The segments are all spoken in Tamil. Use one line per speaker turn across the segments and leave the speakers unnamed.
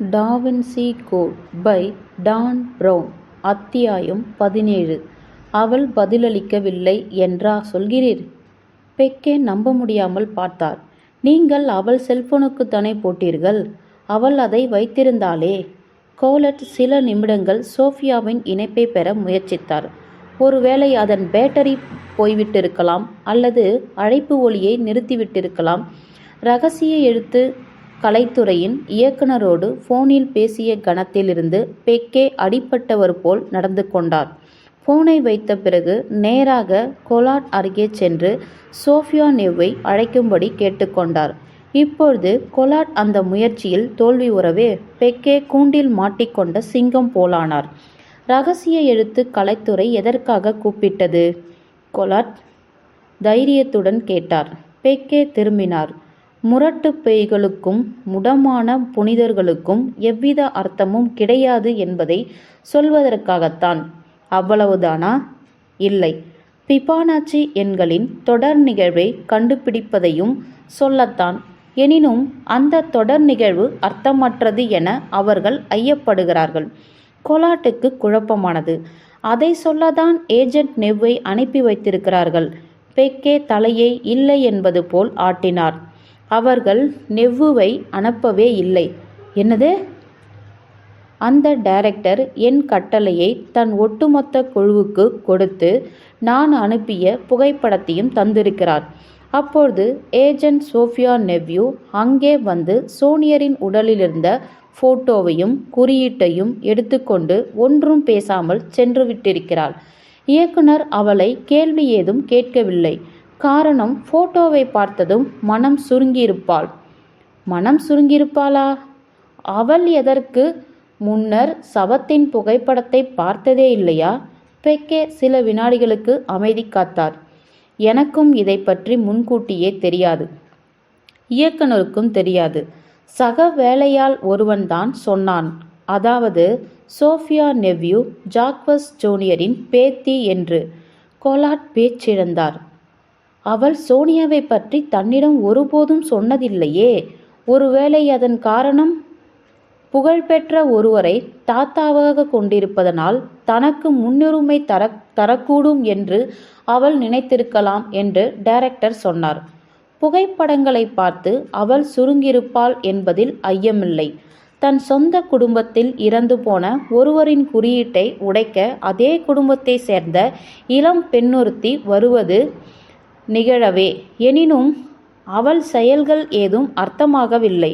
Da Vinci code by Dan Brown அத்தியாயம் பதினேழு. அவள் பதிலளிக்கவில்லை என்றா சொல்கிறீர்? பெக்கே நம்ப முடியாமல் பார்த்தார் நீங்கள் அவள் செல்போனுக்குத்தானே போட்டீர்கள்? அவள் அதை வைத்திருந்தாளே. கோலட் சில நிமிடங்கள் சோஃபியாவின் இணைப்பை பெற முயற்சித்தார். ஒருவேளை அதன் பேட்டரி போய்விட்டிருக்கலாம் அல்லது அழைப்பு ஒலியை நிறுத்திவிட்டிருக்கலாம். ரகசிய எழுத்து கலைத்துறையின் இயக்குனரோடு போனில் பேசிய கணத்திலிருந்து பெக்கே அடிபட்டவர் போல் நடந்து கொண்டார். போனை வைத்த பிறகு நேராக கொலாட் அருகே சென்று சோஃபியா நெவ்வை அழைக்கும்படி கேட்டுக்கொண்டார் இப்பொழுது கொலாட் அந்த முயற்சியில் தோல்வி உறவே பெக்கே கூண்டில் மாட்டிக்கொண்ட சிங்கம் போலானார். ரகசிய எழுத்து கலைத்துறை எதற்காக கூப்பிட்டது? கொலாட் தைரியத்துடன் கேட்டார். பெக்கே திரும்பினார். முரட்டு பேய்களுக்கும் முடமான புனிதர்களுக்கும் எவ்வித அர்த்தமும் கிடையாது என்பதை சொல்வதற்காகத்தான். அவ்வளவுதானா? இல்லை. பிபானாச்சி எண்களின் தொடர் நிகழ்வை கண்டுபிடிப்பதையும் சொல்லத்தான். எனினும் அந்த தொடர் நிகழ்வு அர்த்தமற்றது என அவர்கள் ஐயப்படுகிறார்கள். கொலாட்டுக்கு குழப்பமானது. அதை சொல்லதான் ஏஜென்ட் நெவ்வை அனுப்பி வைத்திருக்கிறார்கள். பெக்கே தலையை இல்லை என்பது போல் ஆட்டினார். அவர்கள் நெவ்வுவை அனுப்பவே இல்லை. என்னது? அந்த டைரக்டர் என் கட்டளையை தன் ஒட்டுமொத்த குழுவுக்கு கொடுத்து நான் அனுப்பிய புகைப்படத்தையும் தந்திருக்கிறார். அப்பொழுது ஏஜென்ட் சோஃபியா நெவ்யூ அங்கே வந்து சோனியரின் உடலிலிருந்த போட்டோவையும் குறியீட்டையும் எடுத்துக்கொண்டு ஒன்றும் பேசாமல் சென்று விட்டிருக்கிறாள் இயக்குனர் அவளை கேள்வி ஏதும் கேட்கவில்லை. காரணம் போட்டோவை பார்த்ததும் மனம் சுருங்கியிருப்பாள். மனம் சுருங்கியிருப்பாளா? அவள் எதற்கு? முன்னர் சவத்தின் புகைப்படத்தை பார்த்ததே இல்லையா? பெக்கே சில வினாடிகளுக்கு அமைதி காத்தார். எனக்கும் இதை பற்றி முன்கூட்டியே தெரியாது. இயக்குனருக்கும் தெரியாது. சக வேலையால் ஒருவன்தான் சொன்னான். அதாவது சோஃபியா நெவ்யூ ஜாக்வஸ் ஜூனியரின் பேத்தி என்று. கோலாட் பேச்சிழந்தார். அவள் சோனியாவை பற்றி தன்னிடம் ஒருபோதும் சொன்னதில்லையே. ஒருவேளை அதன் காரணம்? புகழ்பெற்ற ஒருவரை தாத்தாவாக கொண்டிருப்பதனால் தனக்கு முன்னுரிமை தர தரக்கூடும் என்று அவள் நினைத்திருக்கலாம் என்று டைரக்டர் சொன்னார். புகைப்படங்களை பார்த்து அவள் சுருங்கியிருப்பாள் என்பதில் ஐயமில்லை. தன் சொந்த குடும்பத்தில் இறந்து போன ஒருவரின் குறியீட்டை உடைக்க அதே குடும்பத்தை சேர்ந்த இளம் பெண்ணொருத்தி வருவது நிகழவே. எனினும் அவள் செயல்கள் ஏதும் அர்த்தமாகவில்லை.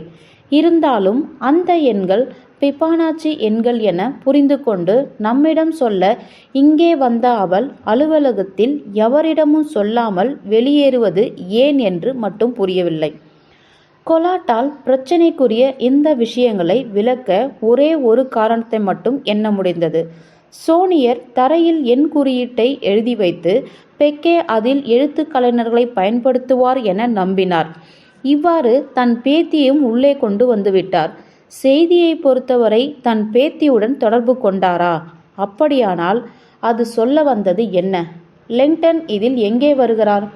இருந்தாலும் அந்த எண்கள் பிபானாச்சி எண்கள் என புரிந்து கொண்டு நம்மிடம் சொல்ல இங்கே வந்த அவள் அலுவலகத்தில் எவரிடமும் சொல்லாமல் வெளியேறுவது ஏன் என்று மட்டும் புரியவில்லை. கொலாட்டால் பிரச்சனைக்குரிய இந்த விஷயங்களை விளக்க ஒரே ஒரு காரணத்தை மட்டும் எண்ண முடிந்தது. சோனியர் தரையில் எண் குறியீட்டை எழுதி வைத்து பெக்கே அதில் எழுத்து கலைஞர்களை பயன்படுத்துவார் என நம்பினார். இவ்வாறு தன் பேத்தியையும் உள்ளே கொண்டு வந்துவிட்டார். செய்தியை பொறுத்தவரை தன் பேத்தியுடன் தொடர்பு கொண்டாரா? அப்படியானால் அது சொல்ல வந்தது என்ன? லெங்டன் இதில் எங்கே வருகிறார்?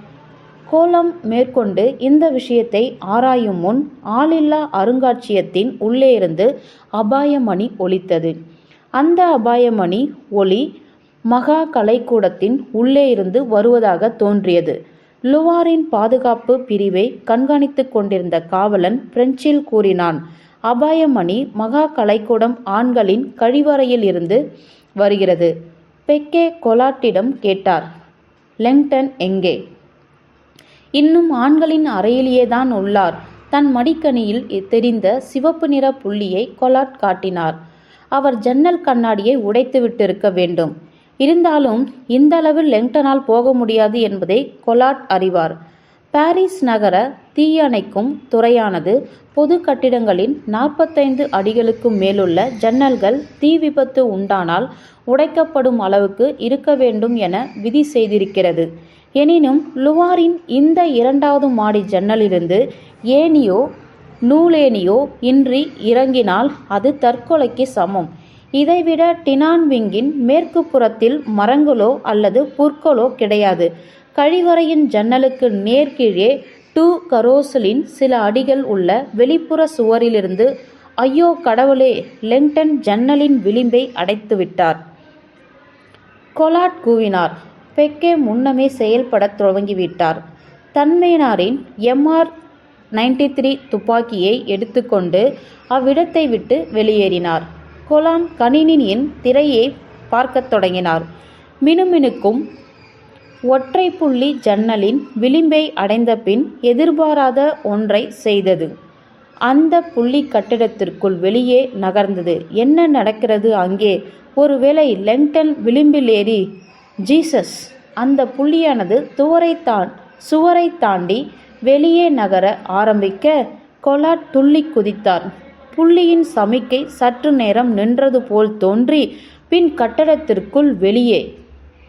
கோலம் மேற்கொண்டு இந்த விஷயத்தை ஆராயும் முன் ஆளில்லா அருங்காட்சியகத்தின் உள்ளே இருந்து அபாயமணி ஒலித்தது. அந்த அபாயமணி ஒளி மகா கலைக்கூடத்தின் உள்ளே இருந்து வருவதாக தோன்றியது. லுவாரின் பாதுகாப்பு பிரிவை கண்காணித்து கொண்டிருந்த காவலன் பிரெஞ்சில் கூறினான் அபாயமணி மகா கலைக்கூடம் ஆண்களின் கழிவறையில் இருந்து வருகிறது பெக்கே கொலாட்டிடம் கேட்டார் லெங்டன் எங்கே இன்னும் ஆண்களின் அறையிலேயே தான் உள்ளார் தன் மடிக்கணியில் தெரிந்த சிவப்பு நிற புள்ளியை கொலாட் காட்டினார். அவர் ஜன்னல் கண்ணாடியை உடைத்து விட்டிருக்க வேண்டும். இருந்தாலும் இந்த அளவில் லெங்டனால் போக முடியாது என்பதை கொலாட் அறிவார். பாரிஸ் நகர தீயணைக்கும் துறையானது பொது கட்டிடங்களின் நாற்பத்தைந்து அடிகளுக்கும் மேலுள்ள ஜன்னல்கள் தீ விபத்து உண்டானால் உடைக்கப்படும் அளவுக்கு இருக்க வேண்டும் என விதி செய்திருக்கிறது. எனினும் லுவாரின் இந்த இரண்டாவது மாடி ஜன்னலிருந்து ஏனியோ நூலேனியோ இன்றி இறங்கினால் அது தற்கொலைக்கு சமம். இதைவிட டினான்விங்கின் மேற்கு புறத்தில் மரங்களோ அல்லது புற்களோ கிடையாது. கழிவறையின் ஜன்னலுக்கு நேர்கீழே டூ கரோசலின் சில அடிகள் உள்ள வெளிப்புற சுவரிலிருந்து ஐயோ கடவுளே! லெங்டன் ஜன்னலின் விளிம்பை அடைத்துவிட்டார். கொலாட் கூவினார். பெக்கே முன்னமே செயல்படத் துவங்கிவிட்டார். தன்மையினாரின் எம்ஆர் நைன்டி த்ரீ துப்பாக்கியை எடுத்துக்கொண்டு அவ்விடத்தை விட்டு வெளியேறினார். கொலாம் கணினியின் திரையை பார்க்கத் தொடங்கினார். மினுமினுக்கும் ஒற்றை புள்ளி ஜன்னலின் விளிம்பை அடைந்த பின் எதிர்பாராத ஒன்றை செய்தது. அந்த புள்ளி கட்டிடத்திற்குள் வெளியே நகர்ந்தது. என்ன நடக்கிறது அங்கே? ஒருவேளை லெங்டன் விளிம்பில் ஏறி ஜீசஸ் அந்த புள்ளியானது துவரை தான் சுவரை தாண்டி வெளியே நகர ஆரம்பிக்க கொலாட் துள்ளி குதித்தார். புள்ளியின் சமிக்கை சற்று நேரம் நின்றது போல் தோன்றி பின் கட்டடத்திற்குள் வெளியே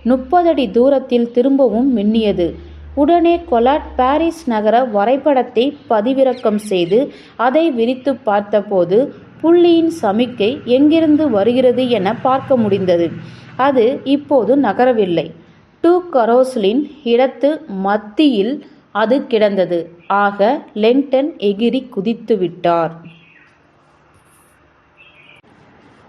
முப்பதடி தூரத்தில் திரும்பவும் மின்னியது. உடனே கொலாட் பாரிஸ் நகர வரைபடத்தை பதிவிறக்கம் செய்து அதை விரித்து பார்த்தபோது புள்ளியின் சமிக்கை எங்கிருந்து வருகிறது என பார்க்க முடிந்தது. அது இப்போது நகரவில்லை. டூ கரோஸ்லின் இடத்து மத்தியில் அது கிடந்தது. ஆக லெங்டன் எகிரி குதித்து விட்டார்